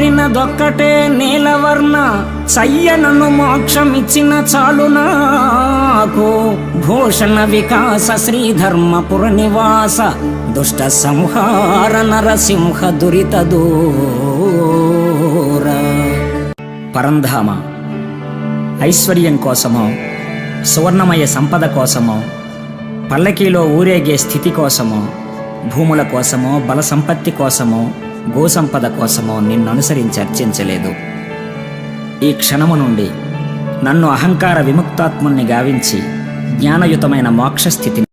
కోరినదొక్కటే నీలవర్ణ సయ్యనను మోక్షమిచ్చిన చాలు నాకు. భూషణ వికాస శ్రీధర్మపుర నివాస దుష్ట సంహార నరసింహ దురిత దూర. పరంధామ ఐశ్వర్యం కోసమో సువర్ణమయ సంపద కోసమో పల్లకీలో ఊరేగే స్థితి కోసమో భూముల కోసమో బల సంపత్తి కోసమో గోసంపద కోసమో నిన్ను అనుసరించి అర్చించలేదు. ఈ క్షణము నుండి నన్ను అహంకార విముక్తాత్ముల్ని గావించి జ్ఞానయుతమైన మోక్షస్థితిని